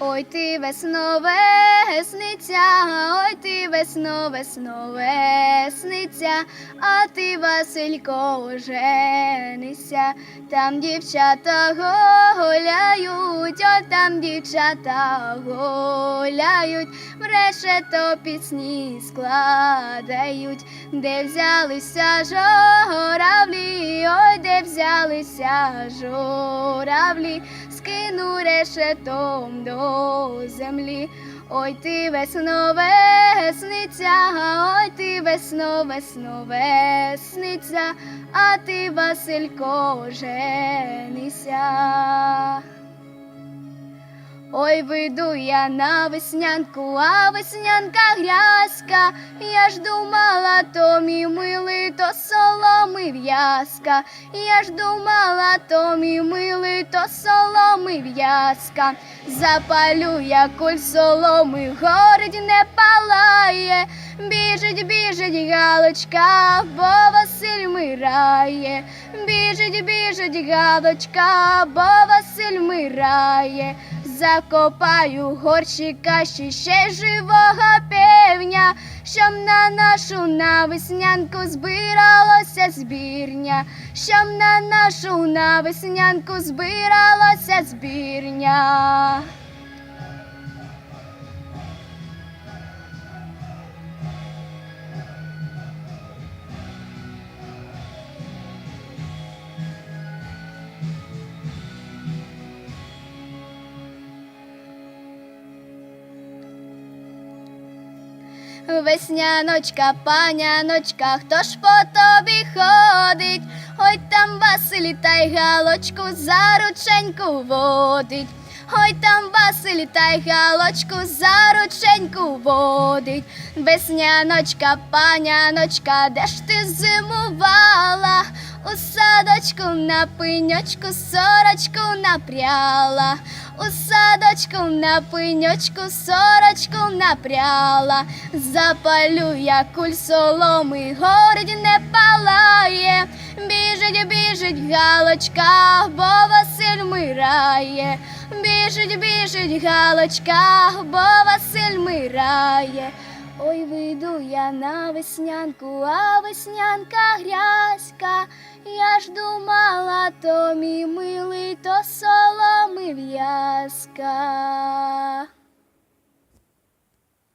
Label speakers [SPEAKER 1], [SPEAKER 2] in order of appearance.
[SPEAKER 1] Ой ти весно весниця, ой ти весно весно весниця, а ти Василько женися, там дівчата гуляють, ой там дівчата гуляють, в решето пісні складають, де взялися журавлі, ой, де взялися журавлі, скину решетом до землі. Ой ти весно весниця, ой ти весно весно весниця, а ти Василько женися. Ой, вийду я на веснянку, а веснянка грязька. Я ж думала, то мій милий, то соломи в'язка. Я ж думала, то мій милий, то соломи в'язка. Запалю я куль соломи, горить не палає. Біжить, біжить галочка, бо Василь мирає. Біжить, біжить галочка, бо Василь мирає. Закопаю горщика ще, ще живого певня, щоб на нашу навеснянку збиралося збірня, щоб на нашу навеснянку збиралося збірня. Весняночка, паняночка, хто ж по тобі ходить? Ой там Василь та й галочку за рученьку водить. Ой там Василь та й галочку за рученьку водить. Весняночка, паняночка, де ж ти зимувала? У садочку на пеньочку сорочку напряла, у садочку на пеньочку сорочку напряла, запалю я куль соломи, горить не палає, біжить, біжить галочка, бо Василь мирає, біжить, біжить галочка, бо Василь мирає. Ой, вийду я на веснянку, а веснянка грязька. Я ж думала, то мій милий, то соломи в'язка.